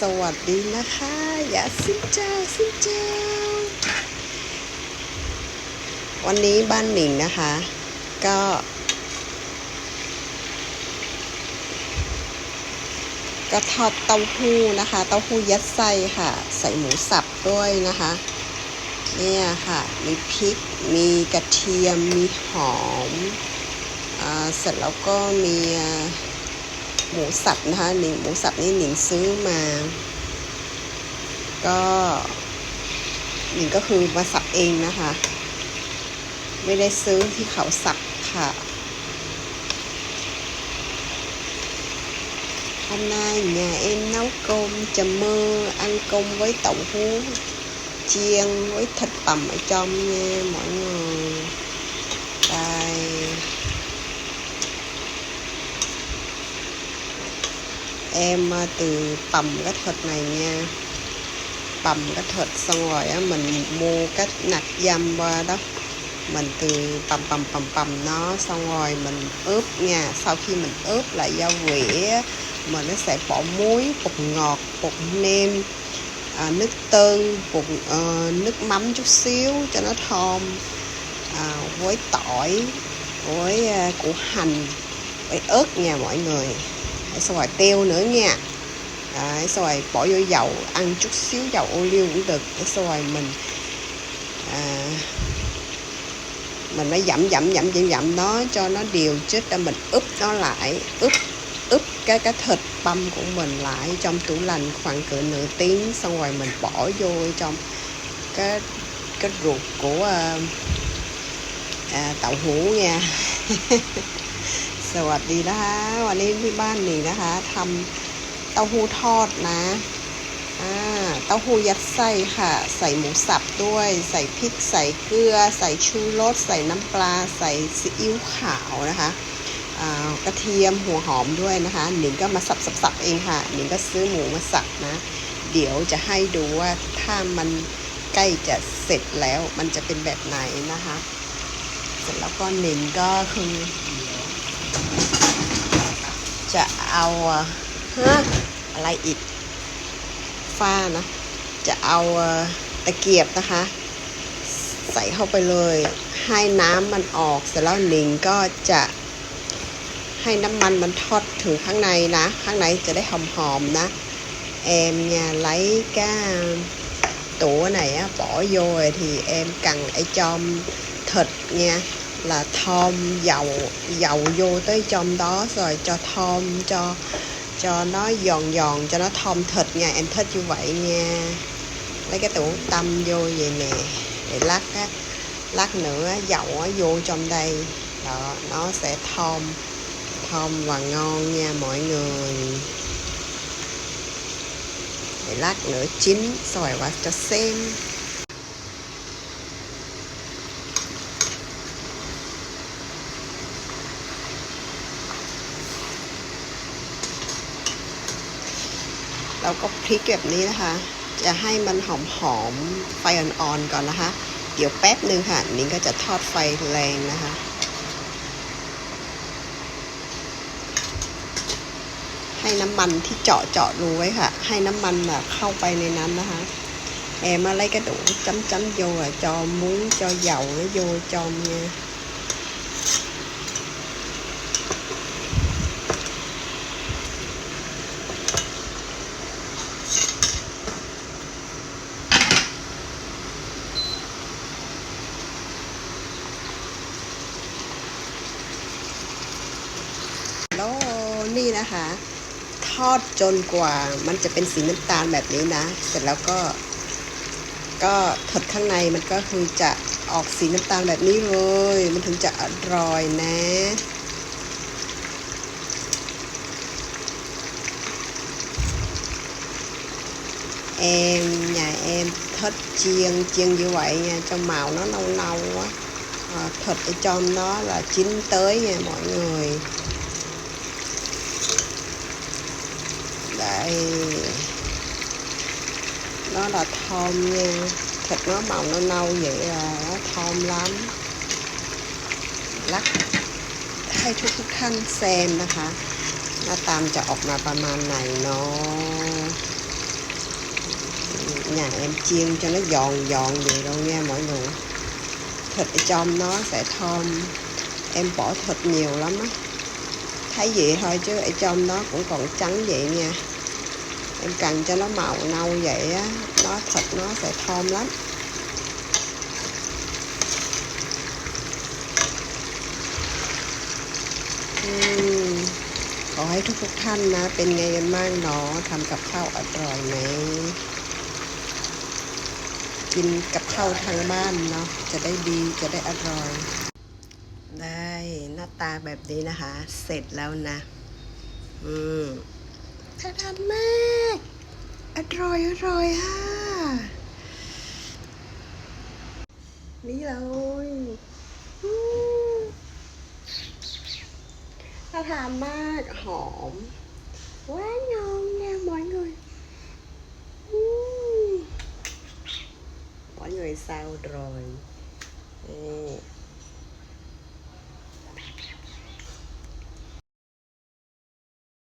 สวัสดีนะคะอย่าซิเจ้าซิเจ้า วันนี้บ้านหนิงนะคะ ก็ กระทอดเต้าหู้นะคะ เต้าหู้ยัดไส้ค่ะ ใส่หมูสับด้วยนะคะเนี่ยค่ะ มีพริก มีกระเทียม มีหอม อ่า เสร็จแล้วก็มีหมูสับนะคะหนิงหมูสับนี่หนิงซื้อมาก็หนิงก็คือมาสับเองนะคะ ไม่ได้ซื้อที่เขาสับค่ะ Hôm nay nhà em nấu cơm chà mơ ăn cơm với đậu hú chiên với thịt tầm ở trong nha mọi người. Đây. em à, từ tầm cái thịt này nha tầm cái thịt xong rồi á mình mua cái nạc dăm qua đó mình từ tầm tầm tầm tầm nó xong rồi mình ướp nha sau khi mình ướp lại rau vỉa mình nó sẽ bỏ muối bột ngọt bột nêm à, nước tương bột uh, nước mắm chút xíu cho nó thơm à, với tỏi với uh, củ hành với ớt nha mọi người xoài teo nữa nha đấy, xoài bỏ vô dầu ăn chút xíu dầu ô liu cũng được cái xoài mình à, mình phải dặm dặm dặm dặm dặm nó cho nó đều chết ra mình ướp nó lại ướp ướp cái cái thịt băm của mình lại trong tủ lạnh khoảng cỡ nửa tiếng xong rồi mình bỏ vô trong cái cái ruột của uh, à, tàu hũ nha สวัสดีนะคะวันนี้ที่บ้านหนีนะคะทำเต้าหู้ทอดนะอ่าเต้าหู้ยัดไส้ค่ะ ใส่หมูสับด้วยใส่พริกใส่เกลือใส่ชูรสใส่น้ำปลา ใส่ซีอิ๊วขาวนะคะอ่ากระเทียมหัวหอมด้วยนะคะหนิงก็มาสับสับเองค่ะหนิงก็ซื้อหมูมาสับนะเดี๋ยวจะให้ดูว่าถ้ามันใกล้จะเสร็จแล้วมันจะเป็นแบบไหนนะคะเสร็จแล้วก็หนิงก็คือจะเอาฮะอะไรอีกฝ้านะ จะเอาตะเกียบนะคะ ใส่เข้าไปเลย ให้น้ำมันออกเสร็จแล้วหนิงก็จะให้น้ำมันมันทอดถึงข้างในนะ ข้างในจะได้หอมๆนะเอม em nhà lấy cái tủa này á bỏ vô rồi t เอมกังไอจอมเถิดเนี่ย là thơm dầu dầu vô tới trong đó rồi cho thơm cho cho nó giòn giòn cho nó thơm thịt nha em thích như vậy nha lấy cái tủ tâm vô vậy nè để lắc á lát nữa dầu á vô trong đây đó nó sẽ thơm thơm và ngon nha mọi người để lát nữa chín xoài qua cho xem เราก็พลิกแบบนี้นะคะ จะให้มันหอมหอมไฟอ่อนๆ ก่อนนะคะ เดี๋ยวแป๊บหนึ่งค่ะนิ้งก็จะทอดไฟแรงนะคะ ให้น้ำมันที่เจาะเจาะรูไว้ค่ะ ให้น้ำมันแบบเข้าไปในนั้นนะคะแอมอะไรกระดูกจ้ำจ้ำโยะจอมุ้งจอเหยาและโยจอมเนี่ยนี่นะคะทอดจนกว่ามันจะเป็นสีน้ำตาลแบบนี้นะ เสร็จแล้วก็ ก็ถอดข้างในมันก็คือจะออกสีน้ำตาลแบบนี้เลย มันถึงจะอร่อยนะเอม nhà em อมเ c h เ h ียงเ h ียงอยู่ไ y nha จะเหมาเนาะเนาเนา thịt ở t r อ n g nó là ะ h í n tới nha mọi n g ư lại nó là thơm như thịt nó màu nó nâu vậy là nó thơm lắm lắc hay ทุกๆท่านแซมนะคะหน้าตามจะออกมาประมาณไหนเนาะ nhà em chiên cho nó giòn giòn vậy đâu nha mọi người thịt ở trong nó sẽ thơm em bỏ thịt nhiều lắm á thấy vậy thôi chứ ở trong nó cũng còn trắng vậy nha em cần cho nó màu nâu vậy á nó thịt nó sẽ thơm lắm uhm. ขอให้ทุกๆท่านนะ เป็นไงกันบ้างเนาะ ทำกับข้าวอร่อยไหม กินกับข้าวทางบ้านเนาะ จะได้ดี จะได้อร่อย ได้หน้าตาแบบนี้นะคะ เสร็จแล้วนะ อืมน่าทานมากอร่อยอร่อยค่ะนี่เลยน่าทานมาก หอมว้าน้องเนี่ย mọi người m ง i người s อ o rồi